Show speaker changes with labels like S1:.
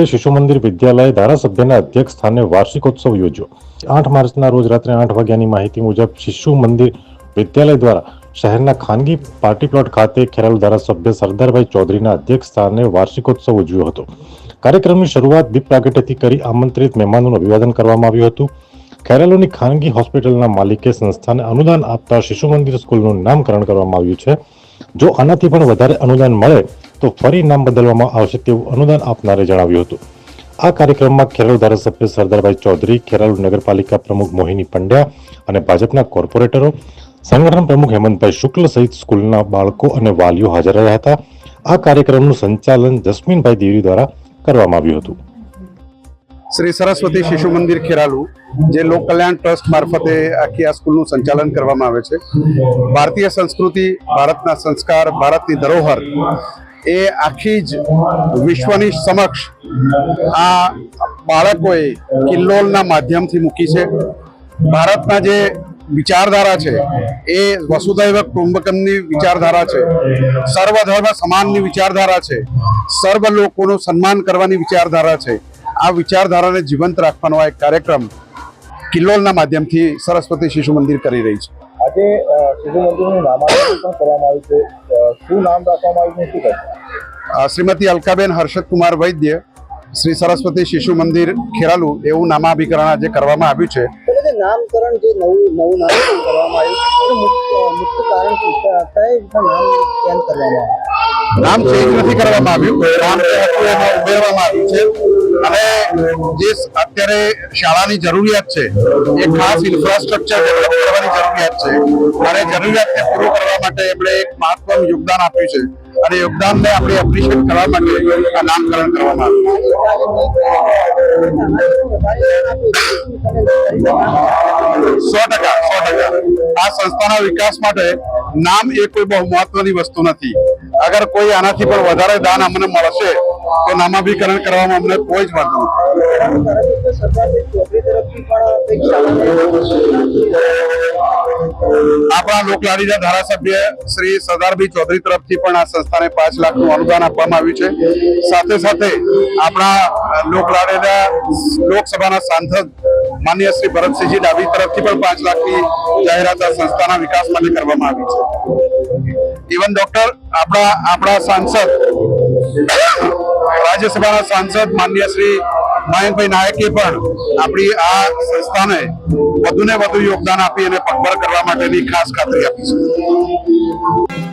S1: ખાતે શિશુ મંદિર વિદ્યાલય ધારાસભ્યના અધ્યક્ષ સ્થાને વાર્ષિકોત્સવ યોજ્યો. આઠ માર્ચના રોજ રાત્રે આઠ વાગ્યાની માહિતી મુજબ શિશુ મંદિર વિદ્યાલય દ્વારા શહેરના ખાનગી પાર્ટી પ્લોટ ખાતે ખેરાલુ ધારાસભ્ય સરદારભાઈ ચૌધરીના અધ્યક્ષ સ્થાને વાર્ષિકોત્સવ ઉજવ્યો હતો. કાર્યક્રમની શરૂઆત દીપ પ્રાગટ્યથી કરી આમંત્રિત મહેમાનોનું અભિવાદન કરવામાં આવ્યું હતું. ખેરાલુની ખાનગી હોસ્પિટલના માલિકે સંસ્થાને અનુદાન આપતા શિશુ મંદિર સ્કૂલનું નામકરણ કરવામાં આવ્યું છે. જો આનાથી પણ વધારે અનુદાન મળે તો ફરી નામ બદલવામાં આવશે તેવું અનુદાન આપનારે જણાવ્યું હતું. આ કાર્યક્રમમાં ખેરાલુ ધારાસભ્ય સરદારભાઈ ચૌધરી, ખેરાલુ નગરપાલિકા પ્રમુખ મોહિની પંડ્યા અને ભાજપના કોર્પોરેટરો, સંગઠન પ્રમુખ હેમંતભાઈ શુક્લ સહિત સ્કૂલના બાળકો અને વાલીઓ હાજર રહ્યા હતા. આ કાર્યક્રમનું સંચાલન જસ્મીનભાઈ દેવી દ્વારા કરવામાં આવ્યું હતું.
S2: શ્રી સરસ્વતી શિશુ મંદિર ખેરાલુ, જે લોક કલ્યાણ ટ્રસ્ટ મારફતે આખી આ સ્કૂલનું સંચાલન કરવામાં આવે છે. ભારતીય સંસ્કૃતિ, ભારતના સંસ્કાર, ભારતની ધરોહર એ આખી જ વિશ્વની સમક્ષ આ બાળકોએ કિલ્લોલના માધ્યમથી મૂકી છે. ભારતના જે વિચારધારા છે, એ વસુધૈવ કુટુંબકમની વિચારધારા છે, સર્વધર્મ સમાનની વિચારધારા છે, સર્વ લોકોનું સન્માન કરવાની વિચારધારા છે. આ વિચારધારાને જીવંત રાખવાનો આ એક કાર્યક્રમ કિલ્લોલના માધ્યમથી સરસ્વતી શિશુ મંદિર કરી રહી છે.
S3: આજે શિશુ મંદિરનું નામાંકન પણ કરવામાં આવ્યું છે. શું નામ રાખવામાં આવ્યું છે શું
S2: શ્રીમતી અલકાબેન હર્ષદ કુમાર વૈદ્ય શ્રી સરસ્વતી શિશુ મંદિર ખેરાલુ એવું નામાભિકરણ આજે કરવામાં આવ્યું છે.
S4: એટલે નામકરણ જે નવું નવું નામકરણ કરવામાં આવ્યું મુખ્ય મુખ્ય કારણ શું છે? કઈ રીતે નામ ચેન્જ કરવામાં આવ્યું?
S2: નામ ચેન્જ નથી કરવામાં આવ્યું નામ ઉમેરવામાં આવ્યું છે. અને જે અત્યારે શાળાની જરૂરિયાત છે, એ ખાસ ઇન્ફ્રાસ્ટ્રક્ચર ડેવલપ કરવાની જરૂરિયાત છે. અને જરૂરિયાતને પૂરું કરવા માટે એમણે એક મહત્વનું યોગદાન આપ્યું છે. અને યોગદાનને આપણે એપ્રિશિએટ કરવા માટે આ નામકરણ કરવામાં આવ્યું સો ટકા સો ટકા. આ સંસ્થાના વિકાસ માટે નામ એ કોઈ બહુ મહત્વની વસ્તુ નથી. અગર કોઈ આનાથી પણ વધારે દાન અમને મળશે તો નામાભિકરણ કરવામાં અમને કોઈ જ વાંધો આપણા લોકલાડીના ધારાસભ્ય શ્રી સરદારભાઈ ચૌધરી તરફથી પણ આ સંસ્થાને પાંચ લાખનું અનુદાન આપવામાં આવ્યું છે. સાથે સાથે આપણા લોકલાડીના લોકસભાના સાંસદ માન્ય શ્રી ભરતસિંહજી ડાબી તરફથી પણ પાંચ લાખની જાહેરાત આ સંસ્થાના વિકાસ માટે કરવામાં આવી છે. ઇવન ડોક્ટર આપણા આપણા સાંસદ રાજ્યસભાના સાંસદ માન્ય શ્રી મયંકભાઈ નાયકે પણ આપણી આ સંસ્થાને વધુ ને વધુ યોગદાન આપી અને પગભર કરવા માટેની ખાસ ખાતરી આપી છે.